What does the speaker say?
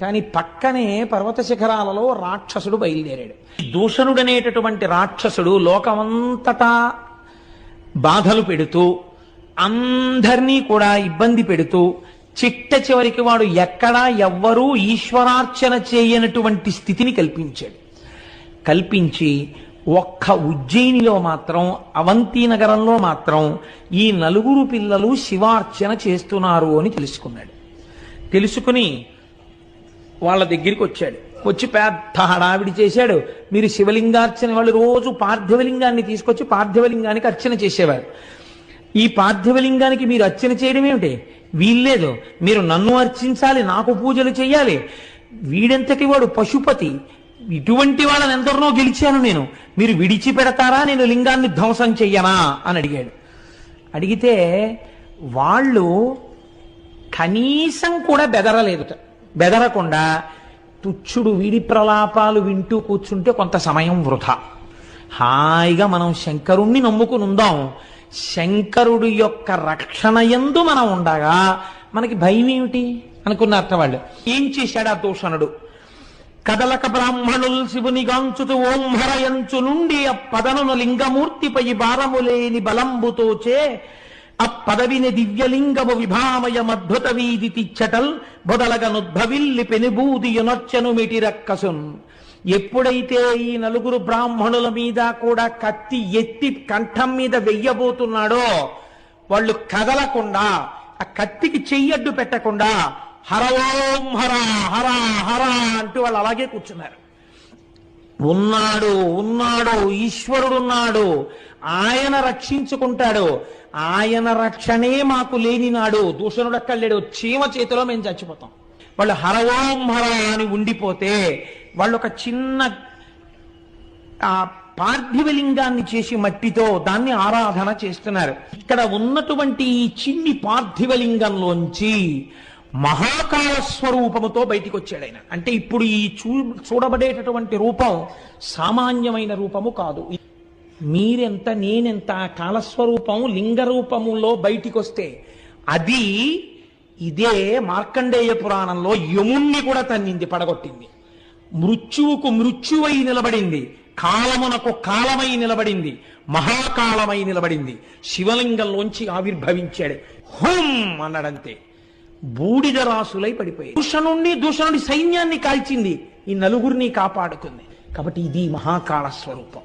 కానీ పక్కనే పర్వత శిఖరాలలో రాక్షసుడు బయలుదేరాడు. దూషణుడనేటటువంటి రాక్షసుడు లోకమంతటా బాధలు పెడుతూ అందరినీ కూడా ఇబ్బంది పెడుతూ చిట్ట చివరికి వాడు ఎక్కడా ఎవ్వరూ ఈశ్వరార్చన చేయనటువంటి స్థితిని కల్పించాడు. కల్పించి ఒక్క ఉజ్జయినిలో మాత్రం అవంతి నగరంలో మాత్రం ఈ నలుగురు పిల్లలు శివార్చన చేస్తున్నారు అని తెలుసుకున్నాడు. తెలుసుకుని వాళ్ళ దగ్గరికి వచ్చాడు. వచ్చి పెద్ద హడావిడి చేశాడు. మీరు శివలింగార్చన వాళ్ళు రోజు పార్థివలింగాన్ని తీసుకొచ్చి పార్థివలింగానికి అర్చన చేసేవారు. ఈ పార్థివలింగానికి మీరు అర్చన చేయడం ఏమిటి? వీల్లేదు. మీరు నన్ను అర్చించాలి నాకు పూజలు చేయాలి వీడెంతటి వాడు? పశుపతి. ఇటువంటి వాళ్ళని ఎందరినో గెలిచాను నేను. మీరు విడిచిపెడతారా? నేను లింగాన్ని ధ్వంసం చెయ్యనా? అని అడిగాడు. అడిగితే వాళ్ళు కనీసం కూడా బెదరలేదుట. బెదరకుండా తుచ్చుడు వీడి ప్రలాపాలు వింటూ కూర్చుంటే కొంత సమయం వృధా. హాయిగా మనం శంకరుణ్ణి నమ్ముకుని ఉందాం శంకరుడు యొక్క రక్షణ ఎందు మనం ఉండగా మనకి భయం ఏమిటి అనుకున్నారట వాళ్ళు. ఏం చేశాడు ఆ దూషణుడు? కదలక బ్రాహ్మణుల్ శివుని గాంచుతు ఓంహరయంచు నుండి ఆ పదనును లింగమూర్తిపై భారములేని బలంబుతోచే ఆ పదవిని దివ్యలింగము విభామయమద్భుత వీధి తిచ్చటల్ బొదలగనుద్భవిల్లి పెనుబూది మిటిరక్కసున్. ఎప్పుడైతే ఈ నలుగురు బ్రాహ్మణుల మీద కూడా కత్తి ఎత్తి కంఠం మీద వెయ్యబోతున్నాడో వాళ్ళు కదలకుండా ఆ కత్తికి చెయ్యడ్డు పెట్టకుండా హర ఓం హర హర హర అంటూ వాళ్ళు అలాగే కూర్చున్నారు. ఉన్నాడు ఉన్నాడు ఈశ్వరుడున్నాడు. ఆయన రక్షించుకుంటాడు. ఆయన రక్షణే మాకు లేనినాడు. దూషణుడు అక్కర్లేడు చీమ చేతిలో మేము చచ్చిపోతాం. వాళ్ళు హర ఓం హర అని ఉండిపోతే వాళ్ళు ఒక చిన్న ఆ పార్థివలింగాన్ని చేసి మట్టితో దాన్ని ఆరాధన చేస్తున్నారు. ఇక్కడ ఉన్నటువంటి ఈ చిన్ని పార్థివలింగంలోంచి మహాకాల స్వరూపముతో బయటికి వచ్చాడు ఆయన అంటే ఇప్పుడు ఈ చూ చూడబడేటటువంటి రూపం సామాన్యమైన రూపము కాదు. మీరెంత నేనెంత ఆ కాలస్వరూపం లింగ రూపములో బయటికి వస్తే అది ఇదే మార్కండేయ పురాణంలో యముణ్ణి కూడా తన్నింది పడగొట్టింది. మృత్యువుకు మృత్యువై నిలబడింది కాలమునకు కాలమై నిలబడింది మహాకాలమై నిలబడింది. శివలింగంలోంచి ఆవిర్భవించాడు. హుం! అన్నాడంతే. బూడిద రాసులై పడిపోయాయి దూషణుణ్ణి దూషణుడి సైన్యాన్ని కాల్చింది. ఈ నలుగురిని కాపాడుకుంది. కాబట్టి ఇది మహాకాళ స్వరూపం.